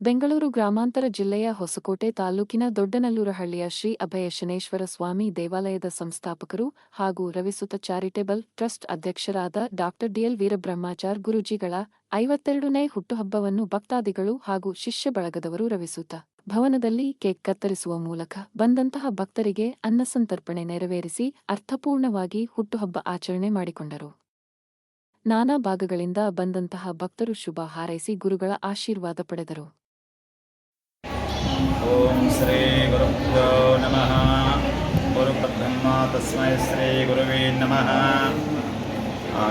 ಬೆಂಗಳೂರು ಗ್ರಾಮಾಂತರ ಜಿಲ್ಲೆಯ ಹೊಸಕೋಟೆ ತಾಲೂಕಿನ ದೊಡ್ಡನಲ್ಲೂರಹಳ್ಳಿಯ ಶ್ರೀ ಅಭಯ ಶನೇಶ್ವರ ಸ್ವಾಮಿ ದೇವಾಲಯದ ಸಂಸ್ಥಾಪಕರು ಹಾಗೂ ರವಿಸುತ ಚಾರಿಟೇಬಲ್ ಟ್ರಸ್ಟ್ ಅಧ್ಯಕ್ಷರಾದ ಡಾ ಡಿಎಲ್ ವೀರಬ್ರಹ್ಮಾಚಾರ್ ಗುರುಜಿಗಳ ಐವತ್ತೆರಡನೇ ಹುಟ್ಟುಹಬ್ಬವನ್ನು ಭಕ್ತಾದಿಗಳು ಹಾಗೂ ಶಿಷ್ಯ ಬಳಗದವರು ರವಿಸುತ ಭವನದಲ್ಲಿ ಕೇಕ್ ಕತ್ತರಿಸುವ ಮೂಲಕ ಬಂದಂತಹ ಭಕ್ತರಿಗೆ ಅನ್ನಸಂತರ್ಪಣೆ ನೆರವೇರಿಸಿ ಅರ್ಥಪೂರ್ಣವಾಗಿ ಹುಟ್ಟುಹಬ್ಬ ಆಚರಣೆ ಮಾಡಿಕೊಂಡರು. ನಾನಾ ಭಾಗಗಳಿಂದ ಬಂದಂತಹ ಭಕ್ತರು ಶುಭ ಹಾರೈಸಿ ಗುರುಗಳ ಆಶೀರ್ವಾದ ಪಡೆದರು. ಓಂ ಶ್ರೀ ಗುರುಭ್ಯೋ ನಮಃ ಗುರುಬ್ರಹ್ಮ ತಸ್ಮೈ ಶ್ರೀ ಗುರುವೇ ನಮಃ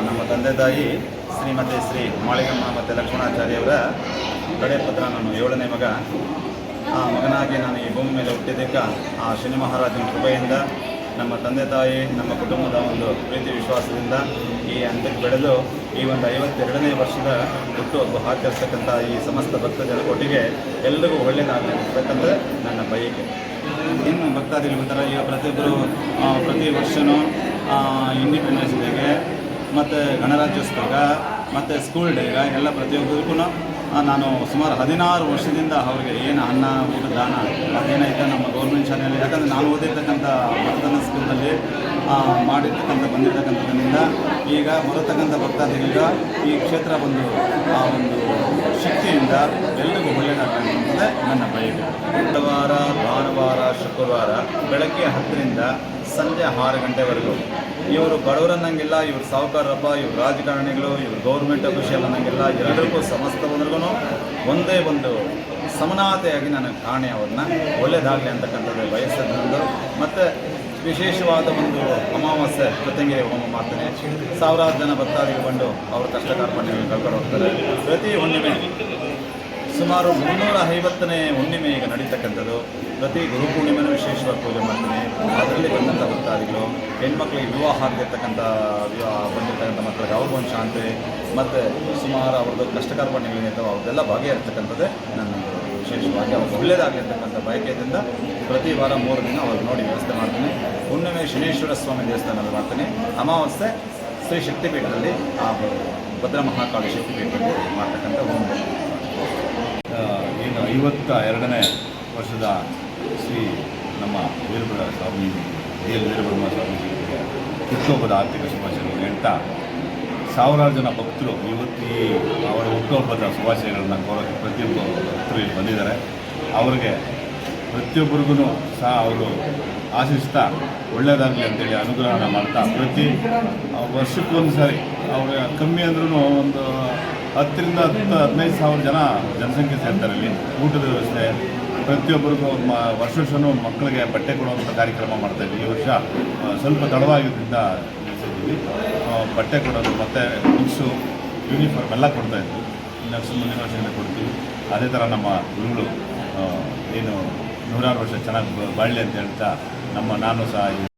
ನಮ್ಮ ತಂದೆ ತಾಯಿ ಶ್ರೀಮತಿ ಶ್ರೀ ಮಾಳಿಗಮ್ಮ ಮತ್ತು ಲಕ್ಷ್ಮಣಾಚಾರ್ಯವರ ಕಡೆ ಪತ್ರ ನಾನು ಏಳನೇ ಮಗ. ಆ ಮಗನಾಗಿ ನಾನು ಈ ಭೂಮಿ ಮೇಲೆ ಹುಟ್ಟಿದ್ದಕ್ಕೆ ಆ ಶನಿ ಮಹಾರಾಜನ ಕೃಪೆಯಿಂದ ನಮ್ಮ ತಂದೆ ತಾಯಿ, ನಮ್ಮ ಕುಟುಂಬದ ಒಂದು ಪ್ರೀತಿ ವಿಶ್ವಾಸದಿಂದ ಈ ಹಂತಕ್ಕೆ ಬೆಳೆದು ಈ ಒಂದು ಐವತ್ತೆರಡನೇ ವರ್ಷದ ಹುಟ್ಟುಹಬ್ಬ ಆಚರಿಸ್ತಕ್ಕಂಥ ಈ ಸಮಸ್ತ ಭಕ್ತ ಜನಕೋಟಿಗೆ ಎಲ್ಲರಿಗೂ ಒಳ್ಳೆಯದಾಗಲಿ ಅಂತಕ್ಕಂಥದ್ದು ನನ್ನ ಬಯಕೆ. ಇನ್ನು ಭಕ್ತಾದಿಗಳು ಥರ ಈಗ ಪ್ರತಿಯೊಬ್ಬರು ಪ್ರತಿ ವರ್ಷವೂ ಇಂಡಿಪೆಂಡೆನ್ಸ್ ಡೇಗೆ ಮತ್ತು ಗಣರಾಜ್ಯೋತ್ಸವ ಮತ್ತು ಸ್ಕೂಲ್ ಡೇಗ ಎಲ್ಲ ಪ್ರತಿಯೊಬ್ಬರಿಗೂ ನಾನು ಸುಮಾರು ಹದಿನಾರು ವರ್ಷದಿಂದ ಅವ್ರಿಗೆ ಏನು ಅನ್ನ, ಊಟ, ದಾನ, ಅದೇನೈತೆ ನಮ್ಮ ಗೌರ್ಮೆಂಟ್ ಶಾಲೆಯಲ್ಲಿ. ಯಾಕಂದರೆ ನಾನು ಓದಿರ್ತಕ್ಕಂಥ ಆ, ಮಾಡಿರ್ತಕ್ಕಂಥ ಬಂದಿರತಕ್ಕಂಥದ್ರಿಂದ ಈಗ ಬರತಕ್ಕಂಥ ಭಕ್ತಾದಿಗಳಿಂದ ಈ ಕ್ಷೇತ್ರ ಒಂದು ಆ ಒಂದು ಶಕ್ತಿಯಿಂದ ಎಲ್ಲರಿಗೂ ಒಳ್ಳೆಯದಾಗಂತಂದರೆ ನನ್ನ ಬಯಕೆ. ಬುಧವಾರ ಭಾನುವಾರ ಶುಕ್ರವಾರ ಬೆಳಗ್ಗೆ ಹತ್ತರಿಂದ ಸಂಜೆ ಆರು ಗಂಟೆವರೆಗೂ ಇವರು ಬಡವರನ್ನಂಗಿಲ್ಲ ಇವರು ಸಾಹುಕಾರರಪ್ಪ ಇವರು ರಾಜಕಾರಣಿಗಳು ಇವರು ಗೌರ್ಮೆಂಟ್ ಅಫಿಷಿಯಲ್ ಅನ್ನಂಗಿಲ್ಲ ಎಲ್ಲರಿಗೂ ಸಮಸ್ತವರೆಗೂ ಒಂದೇ ಒಂದು ಸಮನಾತೆಯಾಗಿ ನಾನು ಕಾಣೆ ಅವ್ರನ್ನ. ಒಳ್ಳೆಯದಾಗಲಿ ಅಂತಕ್ಕಂಥದ್ದು ಬಯಸೋದು ಮತ್ತು ವಿಶೇಷವಾದ ಒಂದು ಅಮಾವಾಸ್ಯೆ ಜೊತೆಗೆ ಹೋಮ ಮಾಡ್ತಾನೆ ಸಾವಿರಾರು ಜನ ಭಕ್ತಾದಿಗಳು ಬಂದು ಅವ್ರ ಕಷ್ಟ ಕಾರ್ಪಣ್ಯವನ್ನು ಕಳ್ಕೊಂಡು ಹೋಗ್ತಾರೆ. ಪ್ರತಿ ಹುಣ್ಣಿಮೆ, ಸುಮಾರು ಮುನ್ನೂರ ಐವತ್ತನೇ ಹುಣ್ಣಿಮೆ ಈಗ ನಡೀತಕ್ಕಂಥದ್ದು. ಪ್ರತಿ ಗುರು ಪೂರ್ಣಿಮೆನೂ ವಿಶೇಷವಾಗಿ ಪೂಜೆ ಮಾಡ್ತೀನಿ ಅದರಲ್ಲಿ ಬಂದಂಥ ಭಕ್ತಾದಿಗಳು, ಹೆಣ್ಮಕ್ಳಿಗೆ ವಿವಾಹ ಆಗಿರ್ತಕ್ಕಂಥ ವಿವಾಹ ಬಂದಿರ್ತಕ್ಕಂಥ ಮಕ್ಕಳಿಗೆ ಅವ್ರಿಗೊಂದು ಶಾಂತಿ, ಮತ್ತು ಸುಮಾರು ಅವ್ರದ್ದು ಕಷ್ಟ ಕಾರ್ಪಣ್ಯಗಳೇನಿದ್ದಾವೆ ಅವ್ರದ್ದೆಲ್ಲ ಭಾಗಿಯಾಗಿರ್ತಕ್ಕಂಥದ್ದೇ ನನ್ನ ವಿಶೇಷವಾಗಿ ಅವ್ರಿಗೆ ಒಳ್ಳೆಯದಾಗಿರ್ತಕ್ಕಂಥ ಬಯಕೆಯಿಂದ ಪ್ರತಿ ವಾರ ಮೂರು ದಿನ ಅವ್ರು ನೋಡಿ ವ್ಯವಸ್ಥೆ ಮಾಡ್ತೀನಿ. ಹುಣ್ಣಿಮೆ ಶನೇಶ್ವರ ಸ್ವಾಮಿ ದೇವಸ್ಥಾನದಲ್ಲಿ ಮಾಡ್ತೀನಿ ಅಮಾವಾಸ್ಯೆ ಶ್ರೀ ಶಕ್ತಿಪೀಠದಲ್ಲಿ ಆ ಭದ್ರ ಮಹಾಕಾಳಿ ಶಕ್ತಿಪೀಠದಲ್ಲಿ ಮಾಡ್ತಕ್ಕಂಥ ಒಂದು ಏನು ಐವತ್ತ ಎರಡನೇ ವರ್ಷದ ಶ್ರೀ ನಮ್ಮ ವೀರಭದ್ರ ಸ್ವಾಮಿ ಡಿ ಎಲ್ ವೀರಬ್ರಹ್ಮ ಸ್ವಾಮೀಜಿಗೆ ಹುಟ್ಟುಹಬ್ಬದ ಆರ್ಥಿಕ ಶುಭಾಶಯಗಳನ್ನು ಹೇಳ್ತಾ ಸಾವಿರಾರು ಜನ ಭಕ್ತರು ಇವತ್ತು ಈ ಅವರ ಹುಟ್ಟುಹಬ್ಬದ ಶುಭಾಶಯಗಳನ್ನು ಕೋರೋಕ್ಕೆ ಪ್ರತಿಯೊಬ್ಬ ಭಕ್ತರು ಇಲ್ಲಿ ಬಂದಿದ್ದಾರೆ. ಅವರಿಗೆ ಪ್ರತಿಯೊಬ್ಬರಿಗೂ ಸಹ ಅವರು ಆಶಿಸ್ತಾ ಒಳ್ಳೆಯದಾಗಲಿ ಅಂತೇಳಿ ಅನುಗ್ರಹನ ಮಾಡ್ತಾ ಪ್ರತಿ ವರ್ಷಕ್ಕೊಂದು ಸಾರಿ ಅವ್ರ ಕಮ್ಮಿ ಅಂದ್ರೂ ಒಂದು ಹತ್ತರಿಂದ ಹತ್ತು, ಹದಿನೈದು ಸಾವಿರ ಜನ ಜನಸಂಖ್ಯೆ ಸೇರ್ತಾರೆ ಇಲ್ಲಿ. ಊಟದ ವ್ಯವಸ್ಥೆ, ಪ್ರತಿಯೊಬ್ಬರಿಗೂ ಮ, ವರ್ಷ ವರ್ಷವೂ ಮಕ್ಕಳಿಗೆ ಬಟ್ಟೆ ಕೊಡುವಂಥ ಕಾರ್ಯಕ್ರಮ ಮಾಡ್ತಾ ಇದ್ವಿ ಈ ವರ್ಷ ಸ್ವಲ್ಪ ತಡವಾಗಿದ್ದರಿಂದ ಆ, ಬಟ್ಟೆ ಕೊಡೋದು ಮತ್ತು ಬುಕ್ಸು ಯೂನಿಫಾರ್ಮ್ ಎಲ್ಲ ಕೊಡ್ತಾ ಇದ್ವಿ ನೆಕ್ಸ್ಟ್ ಮುಂದಿನ ವರ್ಷದಿಂದ ಕೊಡ್ತೀವಿ. ಅದೇ ಥರ ನಮ್ಮ ಗುರುಗಳು ಏನು ನೂರಾರು ವರ್ಷ ಚೆನ್ನಾಗಿ ಬಾಳಲಿ ಅಂತ ಹೇಳ್ತಾ ನಮ್ಮ ನಾನು ಸಹ ಈ